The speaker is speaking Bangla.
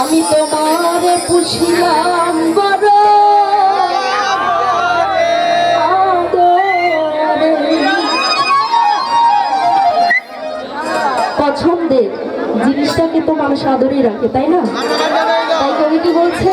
আমি পুষিলাম বড়। পছন্দের জিনিসটাকে তো মানুষ আদরেই রাখে, তাই না? তাই কবি কি বলছে?